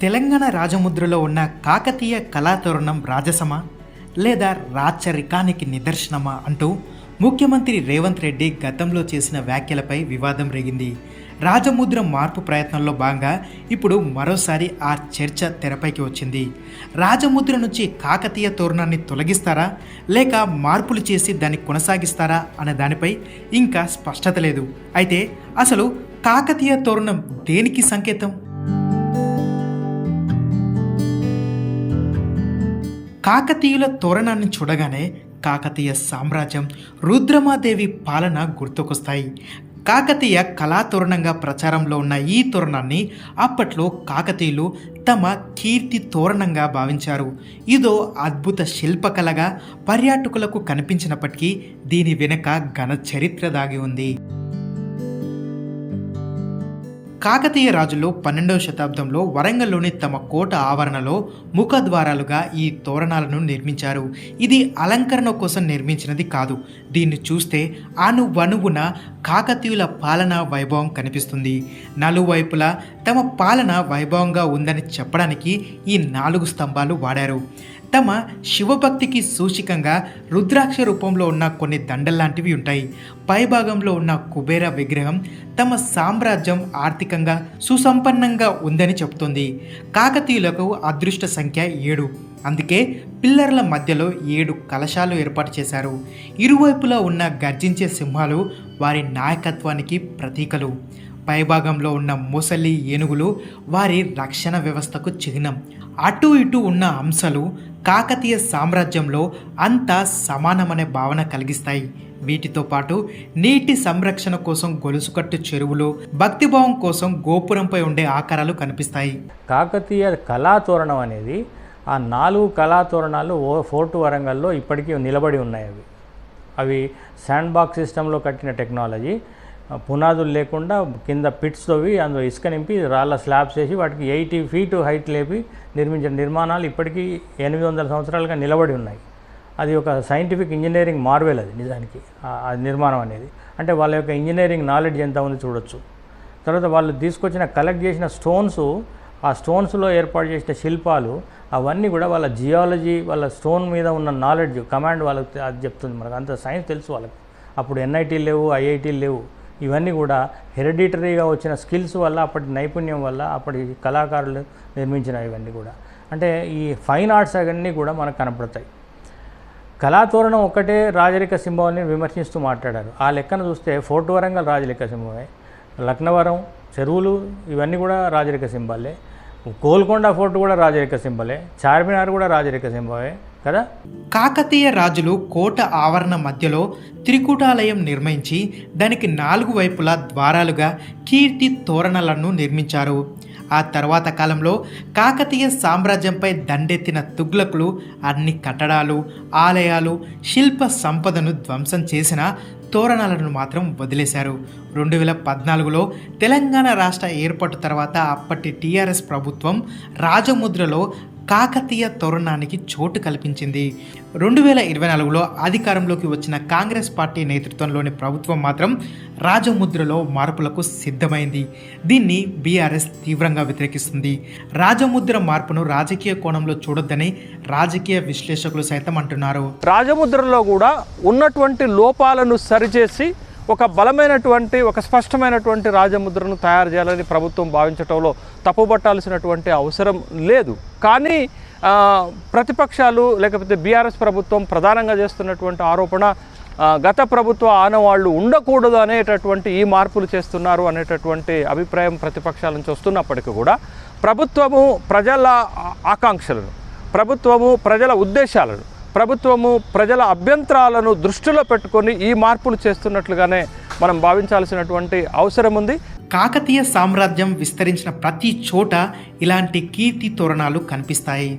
తెలంగాణ రాజముద్రలో ఉన్న కాకతీయ కళాతోరణం రాజసమా లేదా రాచరికానికి నిదర్శనమా అంటూ ముఖ్యమంత్రి రేవంత్ రెడ్డి గతంలో చేసిన వ్యాఖ్యలపై వివాదం రేగింది. రాజముద్ర మార్పు ప్రయత్నంలో భాగంగా ఇప్పుడు మరోసారి ఆ చర్చ తెరపైకి వచ్చింది. రాజముద్ర నుంచి కాకతీయ తోరణాన్ని తొలగిస్తారా లేక మార్పులు చేసి దాన్ని కొనసాగిస్తారా అనే దానిపై ఇంకా స్పష్టత లేదు. అయితే అసలు కాకతీయ తోరణం దేనికి సంకేతం? కాకతీయుల తోరణాన్ని చూడగానే కాకతీయ సామ్రాజ్యం రుద్రమాదేవి పాలన గుర్తుకొస్తాయి. కాకతీయ కళాతోరణంగా ప్రచారంలో ఉన్న ఈ తోరణాన్ని అప్పట్లో కాకతీయులు తమ కీర్తి తోరణంగా భావించారు. ఇదో అద్భుత శిల్పకళగా పర్యాటకులకు కనిపించినప్పటికీ దీని వెనుక ఘన చరిత్ర దాగి ఉంది. కాకతీయ రాజులు పన్నెండవ శతాబ్దంలో వరంగల్లోని తమ కోట ఆవరణలో ముఖద్వారాలుగా ఈ తోరణాలను నిర్మించారు. ఇది అలంకరణ కోసం నిర్మించినది కాదు. దీన్ని చూస్తే అణువణువున కాకతీయుల పాలనా వైభవం కనిపిస్తుంది. నలువైపులా తమ పాలన వైభవంగా ఉందని చెప్పడానికి ఈ నాలుగు స్తంభాలు వాడారు. తమ శివభక్తికి సూచికంగా రుద్రాక్ష రూపంలో ఉన్న కొన్ని దండల్లాంటివి ఉంటాయి. పైభాగంలో ఉన్న కుబేర విగ్రహం తమ సామ్రాజ్యం ఆర్థికంగా సుసంపన్నంగా ఉందని చెబుతుంది. కాకతీయులకు అదృష్ట సంఖ్య ఏడు. అందుకే పిల్లర్ల మధ్యలో ఏడు కలశాలు ఏర్పాటు చేశారు. ఇరువైపులా ఉన్న గర్జించే సింహాలు వారి నాయకత్వానికి ప్రతీకలు. పైభాగంలో ఉన్న మొసలి ఏనుగులు వారి రక్షణ వ్యవస్థకు చిహ్నం. అటు ఇటు ఉన్న అంశాలు కాకతీయ సామ్రాజ్యంలో అంతా సమానమనే భావన కలిగిస్తాయి. వీటితో పాటు నీటి సంరక్షణ కోసం గొలుసుకట్టు చెరువులు భక్తిభావం కోసం గోపురంపై ఉండే ఆకారాలు కనిపిస్తాయి. కాకతీయ కళాతోరణం అనేది ఆ నాలుగు కళాతోరణాలు ఓ ఫోర్టు వరంగల్లో ఇప్పటికీ నిలబడి ఉన్నాయి అవి. అవి శాండ్ బాక్స్ సిస్టంలో కట్టిన టెక్నాలజీ పునాదులు లేకుండా కింద పిట్స్ తోవి అందులో ఇసుక నింపి రాళ్ళ స్లాబ్స్ వేసి వాటికి ఎయిటీ ఫీట్ హైట్ లేపి నిర్మించిన నిర్మాణాలు ఇప్పటికీ ఎనిమిది వందల సంవత్సరాలుగా నిలబడి ఉన్నాయి. అది ఒక సైంటిఫిక్ ఇంజనీరింగ్ మార్వెల్ అది నిజానికి ఆ- నిర్మాణం అనేది. అంటే వాళ్ళ యొక్క ఇంజనీరింగ్ నాలెడ్జ్ ఎంత ఉందో చూడొచ్చు. తర్వాత వాళ్ళు తీసుకొచ్చిన కలెక్ట్ చేసిన స్టోన్స్ ఆ స్టోన్స్లో ఏర్పాటు చేసిన శిల్పాలు అవన్నీ కూడా వాళ్ళ జియాలజీ వాళ్ళ స్టోన్ మీద ఉన్న నాలెడ్జ్ కమాండ్ వాళ్ళకి అది చెప్తుంది మనకు. అంత సైన్స్ తెలుసు వాళ్ళకి. అప్పుడు ఎన్ఐటీలు లేవు ఐఐటీలు లేవు. ఇవన్నీ కూడా హెరిడిటరీగా వచ్చిన స్కిల్స్ వల్ల అప్పటి నైపుణ్యం వల్ల అప్పటి కళాకారులు నిర్మించిన ఇవన్నీ కూడా. అంటే ఈ ఫైన్ ఆర్ట్స్ అవన్నీ కూడా మనకు కనపడతాయి. కళాతోరణం ఒక్కటే రాజరిక సింహాన్ని విమర్శిస్తూ మాట్లాడారు. ఆ లెక్కన చూస్తే ఫోర్ట్ వరంగల్ రాజరిక సింహమే లక్నవరం చెరువులు ఇవన్నీ కూడా రాజరిక సింబాలే గోల్కొండ ఫోర్ట్ కూడా రాజరిక సింబలే చార్మినార్ కూడా రాజరిక సింబలే కదా? కాకతీయ రాజులు కోట ఆవరణ మధ్యలో త్రికూటాలయం నిర్మించి దానికి నాలుగు వైపులా ద్వారాలుగా కీర్తి తోరణాలను నిర్మించారు. ఆ తర్వాత కాలంలో కాకతీయ సామ్రాజ్యంపై దండెత్తిన తుగ్లకులు అన్ని కట్టడాలు ఆలయాలు శిల్ప సంపదను ధ్వంసం చేసిన తోరణాలను మాత్రం వదిలేశారు. రెండు వేల పద్నాలుగులో తెలంగాణ రాష్ట్ర ఏర్పాటు తర్వాత అప్పటి టీఆర్ఎస్ ప్రభుత్వం రాజముద్రలో కాకతీయ తోరణానికి చోటు కల్పించింది. రెండు వేల ఇరవై నాలుగులో అధికారంలోకి వచ్చిన కాంగ్రెస్ పార్టీ నేతృత్వంలోని ప్రభుత్వం మాత్రం రాజముద్రలో మార్పులకు సిద్ధమైంది. దీన్ని బీఆర్ఎస్ తీవ్రంగా వ్యతిరేకిస్తుంది. రాజముద్ర మార్పును రాజకీయ కోణంలో చూడొద్దని రాజకీయ విశ్లేషకులు సైతం అంటున్నారు. రాజముద్రలో కూడా ఉన్నటువంటి లోపాలను సరిచేసి ఒక బలమైనటువంటి ఒక స్పష్టమైనటువంటి రాజముద్రను తయారు చేయాలని ప్రభుత్వం భావించటంలో తప్పుబట్టాల్సినటువంటి అవసరం లేదు. కానీ ప్రతిపక్షాలు లేకపోతే బీఆర్ఎస్ ప్రభుత్వం ప్రధానంగా చేస్తున్నటువంటి ఆరోపణ గత ప్రభుత్వ ఆనవాళ్ళు ఉండకూడదు అనేటటువంటి ఈ మార్పులు చేస్తున్నారు అనేటటువంటి అభిప్రాయం ప్రతిపక్షాల నుంచి వస్తున్నప్పటికీ కూడా ప్రభుత్వము ప్రజల ఆకాంక్షలను ప్రభుత్వము ప్రజల ఉద్దేశాలను ప్రభుత్వము ప్రజల అభ్యంతరాలను దృష్టిలో పెట్టుకొని ఈ మార్పులు చేస్తున్నట్లుగానే మనం భావించాల్సినటువంటి అవసరం ఉంది కాకతీయ సామ్రాజ్యం విస్తరించిన ప్రతి చోట ఇలాంటి కీర్తి తోరణాలు కనిపిస్తాయి.